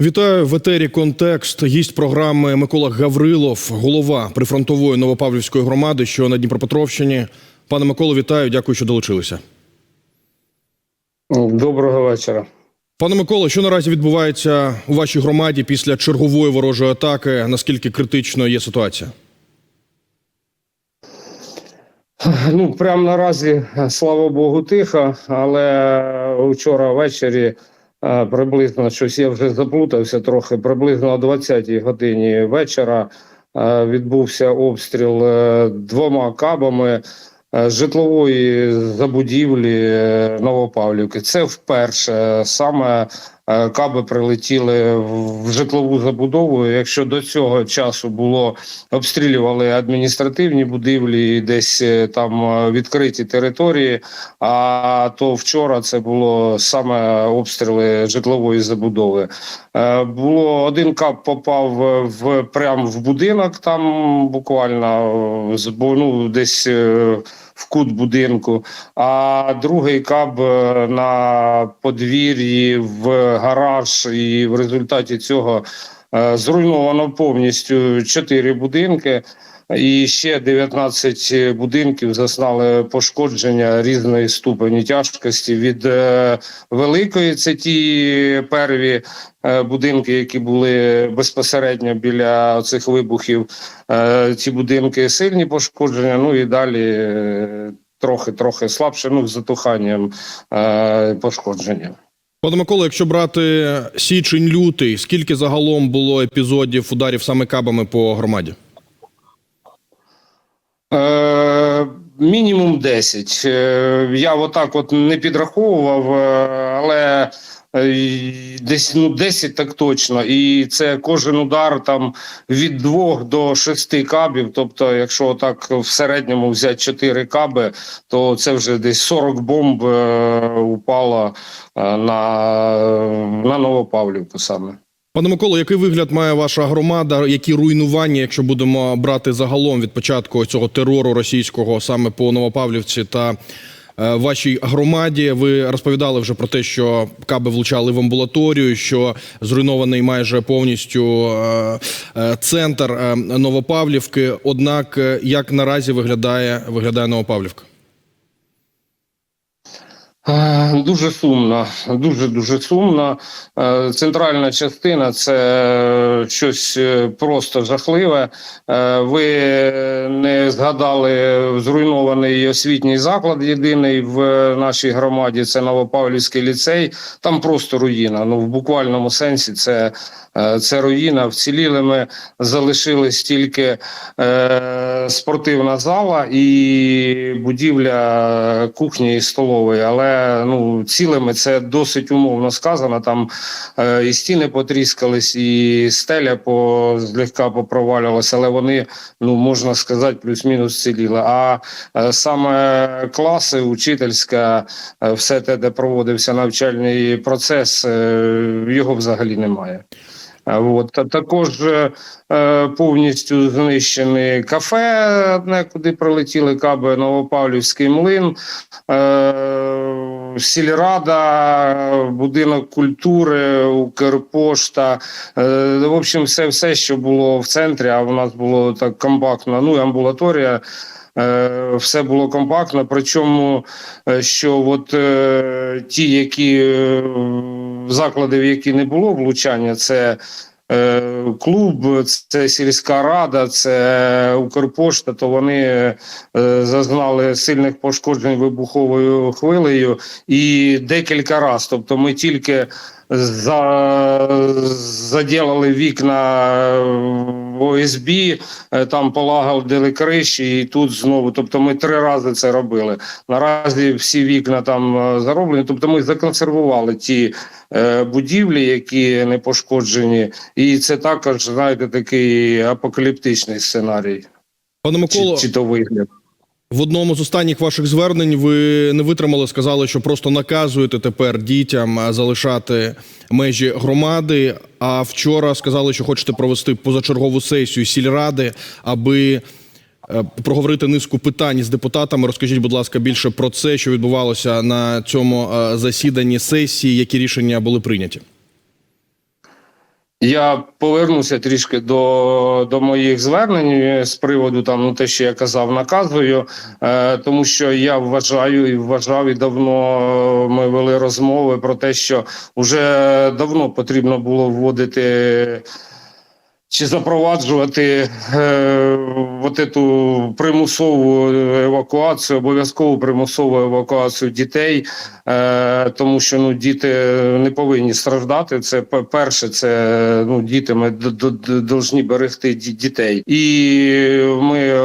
Вітаю в етері Контекст. Гість програми Микола Гаврилов, голова прифронтової Новопавлівської громади, що на Дніпропетровщині. Пане Миколо, вітаю. Дякую, що долучилися. Доброго вечора. Пане Миколо, що наразі відбувається у вашій громаді після чергової ворожої атаки? Наскільки критичною є ситуація? Ну, прямо наразі, слава Богу, тихо, але вчора ввечері приблизно щось я вже заплутався трохи. Приблизно о 20-й годині вечора е, відбувся обстріл е, двома кабами е, житлової забудівлі е, Новопавлівки. Це вперше саме е, каби прилетіли в житлову забудову. Якщо до цього часу було обстрілювали адміністративні будівлі, і десь е, там е, відкриті території. А то вчора це було саме обстріли житлової забудови. Е, Було один кап попав е, в прямо в будинок, там буквально е, ну, десь. В кут будинку, а другий каб е, на подвір'ї в гараж, і в результаті цього е, зруйновано повністю чотири будинки. І ще 19 будинків зазнали пошкодження різної ступені тяжкості. Від е, великої це ті перві е, будинки, які були безпосередньо біля цих вибухів. Е, ці будинки сильні пошкодження. Ну і далі е, трохи трохи слабше, ну з затуханням е, пошкодження. Пане Миколо, якщо брати січень лютий, скільки загалом було епізодів ударів саме кабами по громаді? Е, мінімум 10. Е, я отак от не підраховував, е, але десь ну 10 так точно. І це кожен удар там від 2 до 6 кабів. Тобто, якщо так в середньому взяти 4 каби, то це вже десь 40 бомб упало на, на Новопавлівку саме. Пане Миколо, який вигляд має ваша громада? Які руйнування, якщо будемо брати загалом від початку цього терору російського саме по Новопавлівці та е, вашій громаді? Ви розповідали вже про те, що каби влучали в амбулаторію, що зруйнований майже повністю е, е, центр Новопавлівки. Однак, як наразі виглядає виглядає Новопавлівка? Е, Дуже сумно, дуже дуже сумно. Е, Центральна частина це щось е, просто жахливе. Ви не згадали зруйнований освітній заклад єдиний в нашій громаді. Це Новопавлівський ліцей. Там просто руїна. Ну в буквальному сенсі це, це руїна. Вцілілими залишились тільки спортивна зала і будівля кухні і столової. Але ну цілими це досить умовно сказано. Там е, і стіни потріскались, і стеля по злегка попровалювалася, але вони ну можна сказати, плюс-мінус ціліли. А е, саме класи, учительська, е, все те, де проводився навчальний процес, е, його взагалі немає. От також е, е, повністю знищене кафе, куди прилетіли каби Новопавлівський млин, е, сільрада, будинок культури, Укрпошта. Е, в общем, все, все, що було в центрі, а в нас було так компактно. Ну і амбулаторія. Е, Все було компактно, причому е, що от ті, які заклади, в які не було влучання, це клуб, це сільська рада, це Укрпошта, то вони е, зазнали сильних пошкоджень вибуховою хвилею і декілька разів. Тобто ми тільки за, заділили вікна в ОСБ, е, там полагодили криші, і тут знову. Тобто ми три рази це робили. Наразі всі вікна там е, зароблені. Тобто ми законсервували ті е, будівлі, які не пошкоджені, і це також знаєте такий апокаліптичний сценарій. Пане Миколо, Чи, чи то вигляд. В одному з останніх ваших звернень ви не витримали, сказали, що просто наказуєте тепер дітям залишати межі громади. А вчора сказали, що хочете провести позачергову сесію сільради, аби е, проговорити низку питань з депутатами. Розкажіть, будь ласка, більше про це, що відбувалося на цьому е, засіданні сесії, які рішення були прийняті. Я повернуся трішки до, до моїх звернень з приводу там ну те, що я казав, наказую, е, тому що я вважаю і вважав, і давно ми вели розмови про те, що вже давно потрібно було вводити. Чи запроваджувати е, эту примусову евакуацію, обов'язкову примусову евакуацію дітей, е, тому що ну діти не повинні страждати. Це перше, це ну діти ми д- берегти дітей. І ми е,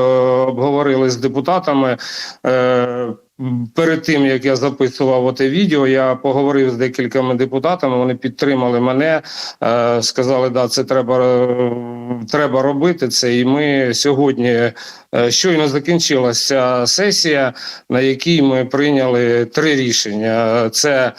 обговорили з депутатами. Е, Перед тим як я записував оте відео, я поговорив з декількома депутатами. Вони підтримали мене, е, сказали, да, це треба, е, треба робити це. І ми сьогодні е, щойно закінчилася сесія, на якій ми прийняли три рішення. Це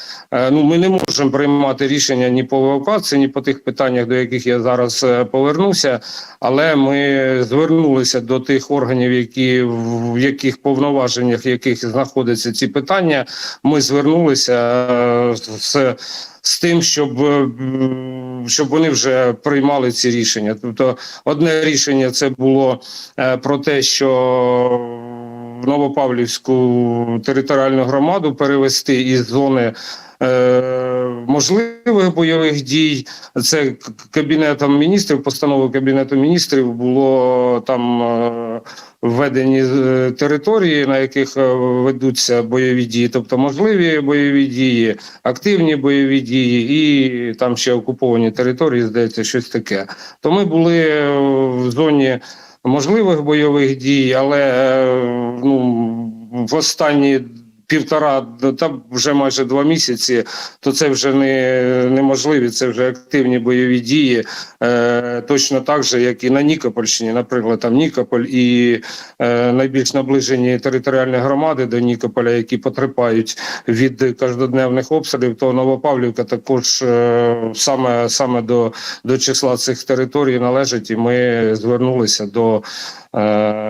ну ми не можемо приймати рішення ні по евакуації, ні по тих питаннях, до яких я зараз повернуся. Але ми звернулися до тих органів, які в яких повноваженнях яких знаходяться ці питання. Ми звернулися е, з, з тим, щоб, е, щоб вони вже приймали ці рішення. Тобто, одне рішення це було е, про те, що Новопавлівську територіальну громаду перевести із зони. Е, Можливих бойових дій це кабінетом міністрів, постановою кабінету міністрів було там е, введені е, території, на яких е, ведуться бойові дії, тобто можливі бойові дії, активні бойові дії, і там ще окуповані території, здається, щось таке. То ми були е, в зоні можливих бойових дій, але е, ну в останні. Півтора та вже майже два місяці, то це вже не неможливі. Це вже активні бойові дії, е, точно так же, як і на Нікопольщині, наприклад, там Нікополь і е, найбільш наближені територіальні громади до Нікополя, які потерпають від каждодневних обстрілів, то Новопавлівка також е, саме саме до, до числа цих територій належить, і ми звернулися до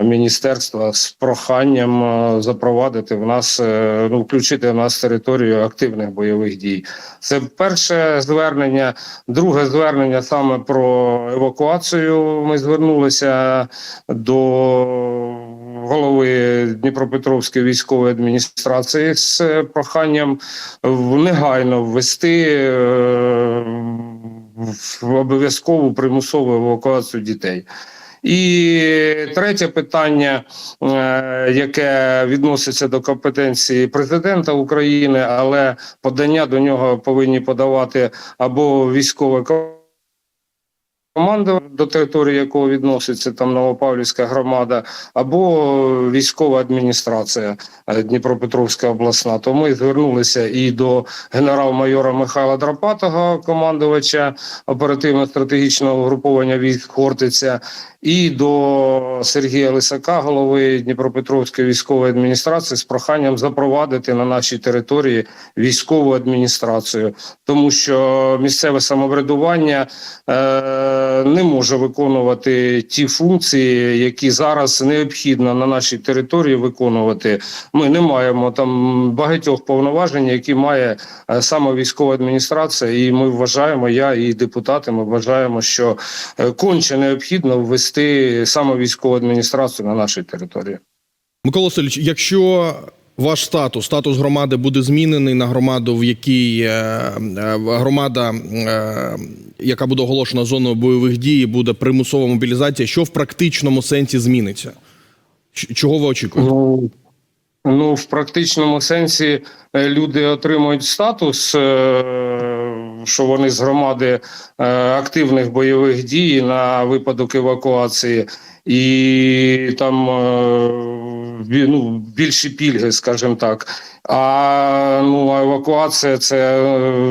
міністерства з проханням е, запровадити в нас, е, ну включити в нас територію активних бойових дій. Це перше звернення. Друге звернення саме про евакуацію. Ми звернулися до голови Дніпропетровської військової адміністрації з е, проханням негайно ввести е, в обов'язкову примусову евакуацію дітей. І третє питання, е, яке відноситься до компетенції президента України, але подання до нього повинні подавати або військове команда, до території якого відноситься там Новопавлівська громада, або військова адміністрація е, Дніпропетровська обласна. То ми звернулися і до генерал-майора Михайла Драпатого, командувача оперативно-стратегічного угруповання військ Хортиця, і до Сергія Лисака, голови Дніпропетровської військової адміністрації, з проханням запровадити на нашій території військову адміністрацію, тому що місцеве самоврядування е, не може виконувати ті функції, які зараз необхідно на нашій території виконувати. Ми не маємо там багатьох повноважень, які має е, саме військова адміністрація, і ми вважаємо, я і депутати, ми вважаємо, що е, конче необхідно ввести саме військову адміністрацію на нашій території. Микола Васильович, якщо ваш статус, статус громади буде змінений на громаду, в якій е, е, громада, е, яка буде оголошена зоною бойових дій, буде примусова мобілізація, що в практичному сенсі зміниться? Чого ви очікуєте? Ну, ну в практичному сенсі люди отримують статус, що вони з громади е, активних бойових дій на випадок евакуації, і там ну, більші пільги, скажімо так. А ну, евакуація це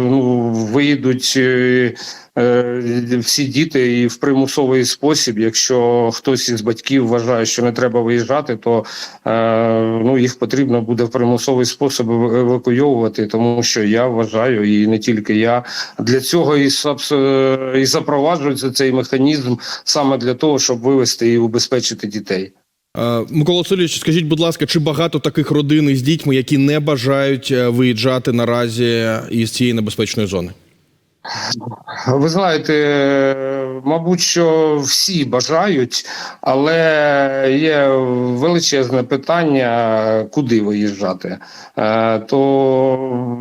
ну, виїдуть. е, е, Всі діти і в примусовий спосіб, якщо хтось із батьків вважає, що не треба виїжджати, то е, ну їх потрібно буде в примусовий спосіб евакуйовувати, тому що я вважаю, і не тільки я для цього і, і запроваджується цей механізм саме для того, щоб вивести і убезпечити дітей. Е, Микола Васильович, скажіть, будь ласка, чи багато таких родин із дітьми, які не бажають е, виїжджати наразі із цієї небезпечної зони? Ви знаєте, мабуть, що всі бажають, але є величезне питання, куди виїжджати. Е, То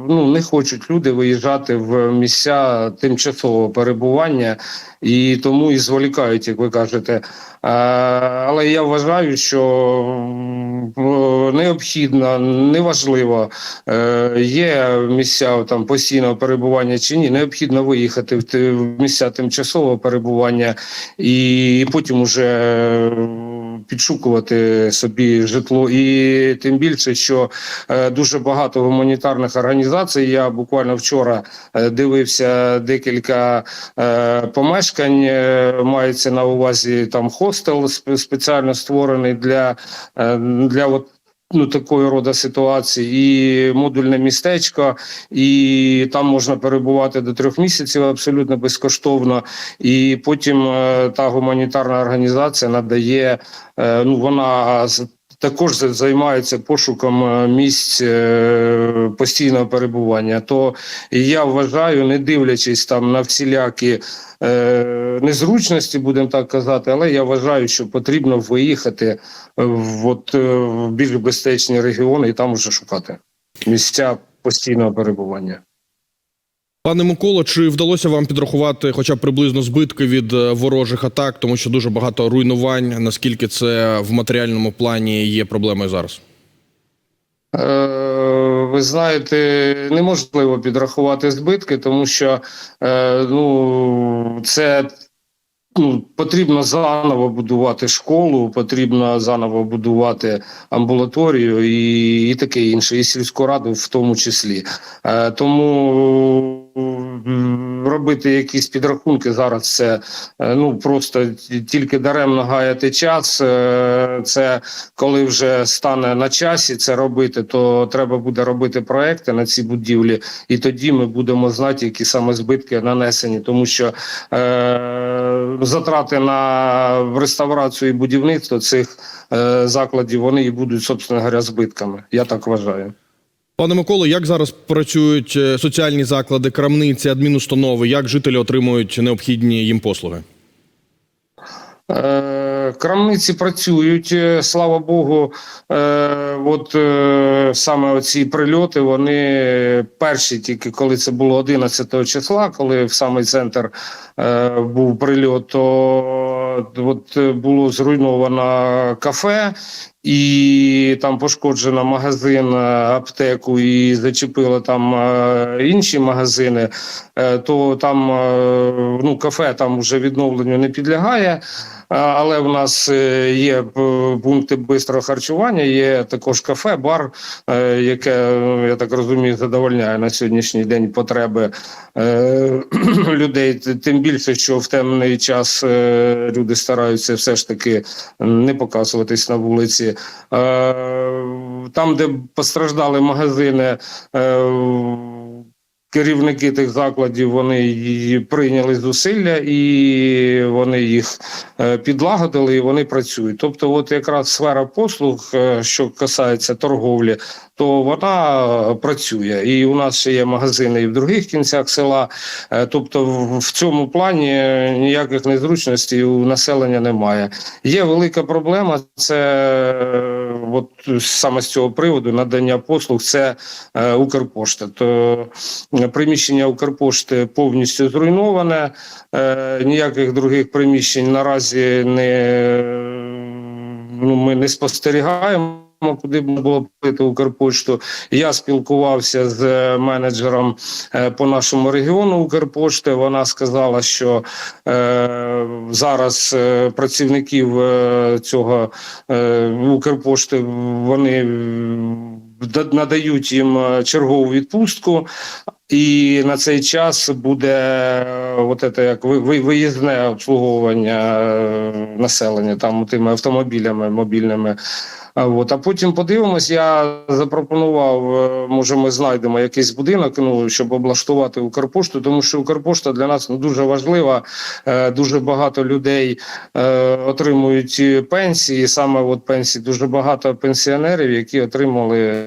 ну, не хочуть люди виїжджати в місця тимчасового перебування і тому і зволікають, як ви кажете. Е, Але я вважаю, що е, необхідно, неважливо, е, є місця там постійного перебування чи ні, необхідно виїхати в місця тимчасового перебування і потім уже підшукувати собі житло. І тим більше, що дуже багато гуманітарних організацій. Я буквально вчора дивився декілька помешкань. Мається на увазі там хостел спе- спеціально створений для, е, для от ну, такої роду ситуації, і модульне містечко, і там можна перебувати до трьох місяців абсолютно безкоштовно. І потім е, та гуманітарна організація надає, е, ну вона також за- займається пошуком е, місць е, постійного перебування. То я вважаю, не дивлячись там на всілякі е, незручності, будемо так казати, але я вважаю, що потрібно виїхати в, от, в більш безпечні регіони і там вже шукати місця постійного перебування. Пане Миколо, чи вдалося вам підрахувати хоча б приблизно збитки від е, ворожих атак, тому що дуже багато руйнувань. Наскільки це в матеріальному плані є проблемою зараз? Е, Ви знаєте, неможливо підрахувати збитки, тому що е, ну, це ну, потрібно заново будувати школу, потрібно заново будувати амбулаторію і, і таке інше, і сільську раду в тому числі. Е, Тому робити якісь підрахунки зараз це е, ну просто тільки даремно гаяти час. Е, Це коли вже стане на часі це робити, то треба буде робити проекти на ці будівлі, і тоді ми будемо знати, які саме збитки нанесені, тому що е, затрати на реставрацію і будівництво цих е, закладів вони і будуть собственно говоря збитками. Я так вважаю. Пане Миколо, як зараз працюють е, соціальні заклади, крамниці, адмінустанови? Як жителі отримують необхідні їм послуги? Е, Крамниці працюють, е, слава Богу. От саме оці прильоти, вони перші, тільки коли це було 11 числа, коли в самий центр був прильот, то от було зруйновано кафе. І там пошкоджено магазин, е, аптеку і зачепило там е, інші магазини, е, то там ну, кафе там вже відновленню не підлягає. Але в нас е, є пункти бистрого харчування, є також кафе, бар, е, яке ну, я так розумію, задовольняє на сьогоднішній день потреби е, людей. Тим більше, що в темний час люди стараються все ж таки не показуватись на вулиці. Там, де постраждали магазини. Керівники тих закладів вони прийняли зусилля і вони їх е, підлагодили, і вони працюють. Тобто, от якраз сфера послуг, е, що касається торговлі, то вона працює. І у нас ще є магазини і в других кінцях села. Е, Тобто, в- цьому плані ніяких незручностей у населення немає. Є велика проблема. Це от саме з цього приводу надання послуг. Це е, Укрпошта. То е, приміщення Укрпошти повністю зруйноване. Е, ніяких других приміщень наразі не ну, ми не спостерігаємо. Куди б було плити Укрпошту. Я спілкувався з е, менеджером е, по нашому регіону Укрпошти. Вона сказала, що е, зараз е, працівників е, цього е, Укрпошти вони надають їм чергову відпустку. І на цей час буде е, от це як ви- ви- виїзне обслуговування е, населення там тими автомобілями мобільними. От а потім подивимось. Я запропонував, е, може, ми знайдемо якийсь будинок, ну щоб облаштувати Укрпошту, тому що Укрпошта для нас ну, дуже важлива. Дуже багато людей отримують пенсії. Саме от пенсії дуже багато пенсіонерів, які отримали.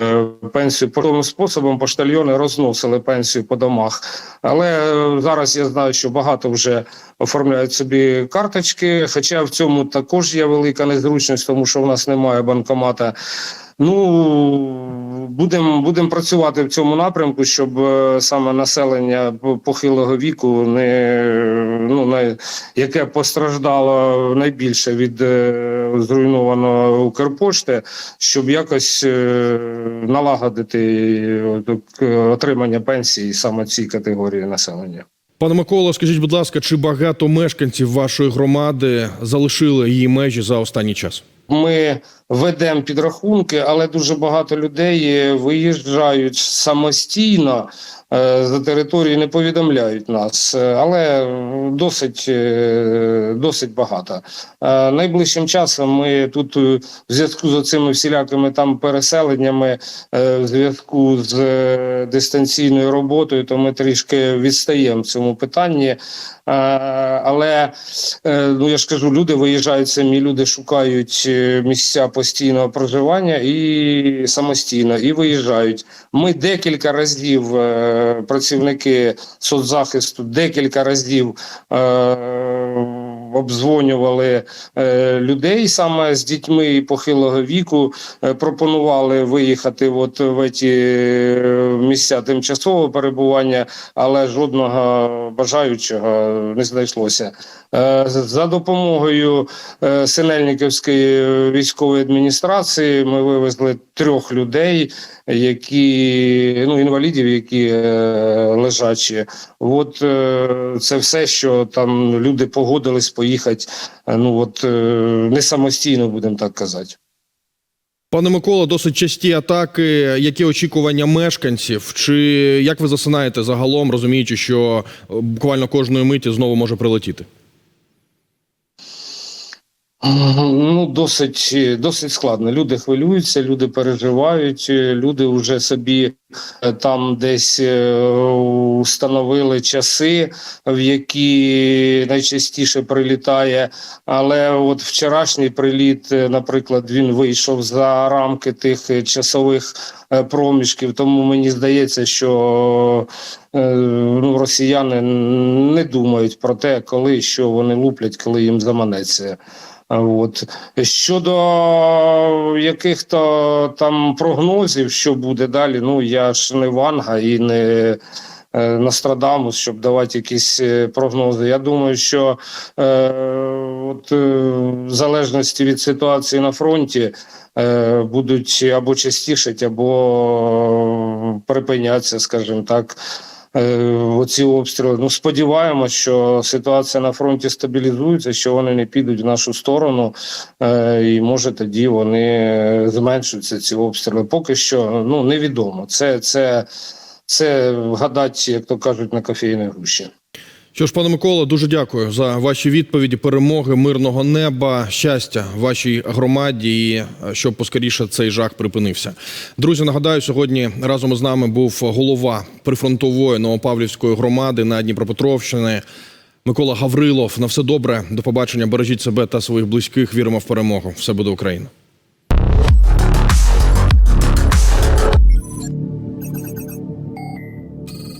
Е, пенсію подобним способом. Поштальйони розносили пенсію по домах. Але е, зараз я знаю, що багато вже оформляють собі карточки. Хоча в цьому також є велика незручність, тому що в нас немає банкомата. Ну будемо будем працювати в цьому напрямку, щоб е, саме населення похилого віку не ну не яке постраждало найбільше від е, зруйнованого Укрпошти, щоб якось е, налагодити отримання пенсії саме цій категорії населення. Пане Микола, скажіть, будь ласка, чи багато мешканців вашої громади залишили її межі за останній час? Ми ведемо підрахунки, але дуже багато людей виїжджають самостійно е, за території, не повідомляють нас, Е, але досить, е, досить багато. Е, Найближчим часом ми тут е, в зв'язку з цими всілякими там переселеннями, е, в зв'язку з е, дистанційною роботою, то ми трішки відстаємо в цьому питанні. Е, Але Е, Ну, я ж кажу, люди виїжджають самі, люди шукають е, місця постійного проживання і самостійно, і виїжджають. Ми декілька разів, е, працівники соцзахисту, декілька разів е, обдзвонювали е, людей саме з дітьми похилого віку, е, пропонували виїхати от в ці е, місця тимчасового перебування, але жодного бажаючого не знайшлося. За допомогою Синельниківської військової адміністрації ми вивезли трьох людей, які ну інвалідів, які лежачі. От це все, що там люди погодились поїхати. е, Ну от е, не самостійно, будемо так казати. Пане Микола, досить часті атаки. Які очікування мешканців? Чи як ви засинаєте загалом, розуміючи, що е, буквально кожної миті знову може прилетіти? Ну, досить, досить складно. Люди хвилюються, люди переживають, е, люди вже собі е, там десь е, встановили часи, в які найчастіше прилітає. Але от вчорашній приліт, е, наприклад, він вийшов за рамки тих е, часових е, проміжків. Тому мені здається, що е, ну, росіяни не думають про те, коли що вони луплять, коли їм заманеться. А От щодо яких-то там прогнозів, що буде далі, ну я ж не Ванга і не е, Нострадамус, щоб давати якісь е, прогнози. Я думаю, що е, от, е, в залежності від ситуації на фронті е, будуть або частішать, або припинятися, скажімо так. Е, Оці обстріли. Ну, сподіваємось, що ситуація на фронті стабілізується, що вони не підуть в нашу сторону, е, і може тоді вони зменшуються ці обстріли. Поки що ну невідомо. Це, це, це гадать, як то кажуть, на кофейній гущі. Що ж, пане Микола, дуже дякую за ваші відповіді, перемоги, мирного неба, щастя вашій громаді, і е, щоб поскоріше цей жах припинився. Друзі, нагадаю, сьогодні разом із нами був голова прифронтової Новопавлівської громади на Дніпропетровщини Микола Гаврилов. На все добре, до побачення. Бережіть себе та своїх близьких. Віримо в перемогу. Все буде Україна.